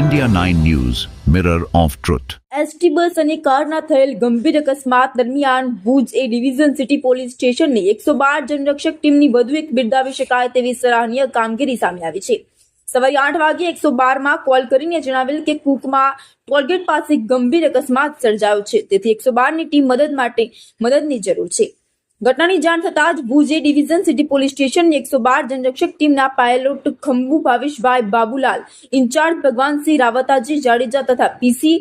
India 9 news mirror of truth ST bus અને કારના થયેલ ગંભીર અકસ્માત દરમિયાન Bhuj A division city police સ્ટેશનની એકસો બાર જનરક્ષક ટીમની વધુ એક બિરદાવી શકાય તેવી સરાહનીય કામગીરી સામે આવી છે. સવારે આઠ વાગે એકસો બારમાં કોલ કરીને જણાવેલ કે કુકમાં ટોલગેટ પાસે ગંભીર અકસ્માત સર્જાયો છે. તેથી એકસો બારની ટીમ મદદ માટે મદદની જરૂર છે. ઘટનાની જાણ થતાં જ ભુજે ડિવિઝન સિટી પોલીસ સ્ટેશનની એકસો બાર જનરક્ષક ટીમના પાયલોટ ખંભુ ભાવેશભાઈ બાબુલાલ, ઇન્ચાર્જ ભગવાનસિંહ રાવતાજી, જાડેજા તથા પીસી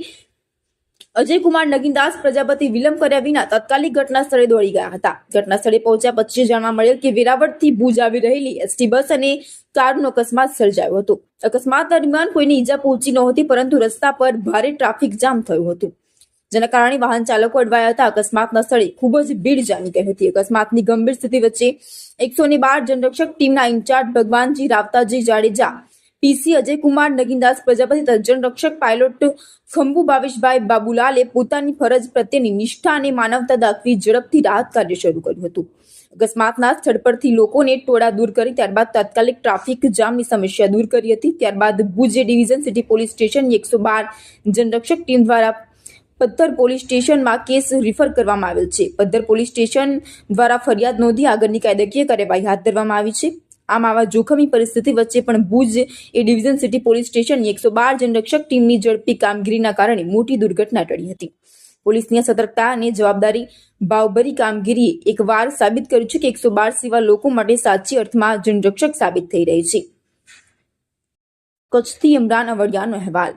અજયકુમાર નગીનદાસ, પ્રજાપતિ વિલંબ કર્યા વિના તાત્કાલિક ઘટના સ્થળે દોડી ગયા હતા. ઘટના સ્થળે પહોંચ્યા પછી જાણવા મળેલ કે વેરાવળથી ભુજ આવી રહેલી એસટી બસ અને કારનો અકસ્માત સર્જાયો હતો. અકસ્માત દરમિયાન કોઈને ઈજા પહોંચી નહોતી, પરંતુ રસ્તા પર ભારે ટ્રાફિક જામ થયું હતું. જેના કારણે વાહન ચાલકો અડવાયા હતા. અકસ્માતના સ્થળે ખૂબ જ ભીડ જામી ગઈ હતી. અકસ્માતની ગંભીર સ્થિતિ વચ્ચે એકસો ને બાર જનરક્ષક ટીમના incharge Bhagwanji Rawtaji Jadeja PC Ajaykumar Nagindas, Prajapati Janrakshak pilot Khambhu Bhaveshbhai બાબુલાલે પોતાની ફરજ પ્રત્યેની નિષ્ઠા અને માનવતા દાખવી ઝડપથી રાહત કાર્ય શરૂ કર્યું હતું. અકસ્માતના સ્થળ પરથી લોકોને ટોળા દૂર કરી, ત્યારબાદ તાત્કાલિક ટ્રાફિક જામની સમસ્યા દૂર કરી હતી. ત્યારબાદ Bhuj division city police station એકસો બાર જનરક્ષક ટીમ દ્વારા પદ્ધર પોલીસ સ્ટેશનમાં કેસ રિફર કરવામાં આવેલ છે. પદ્ધર પોલીસ સ્ટેશન દ્વારા ફરિયાદ નોંધી આગળની કાયદાકીય કાર્યવાહી હાથ ધરવામાં આવી છે. આમ આવા જોખમી પરિસ્થિતિ વચ્ચે પણ Bhuj A division city police સ્ટેશનની એકસો બાર જનરક્ષક ટીમની ઝડપી કામગીરીના કારણે મોટી દુર્ઘટના ટળી હતી. પોલીસની આ સતર્કતા અને જવાબદારી ભાવભરી કામગીરીએ એકવાર સાબિત કર્યું છે કે એકસો બાર સિવાય લોકો માટે સાચી અર્થમાં જનરક્ષક સાબિત થઈ રહી છે. કચ્છથી ઇમરાન અવડિયાનો અહેવાલ.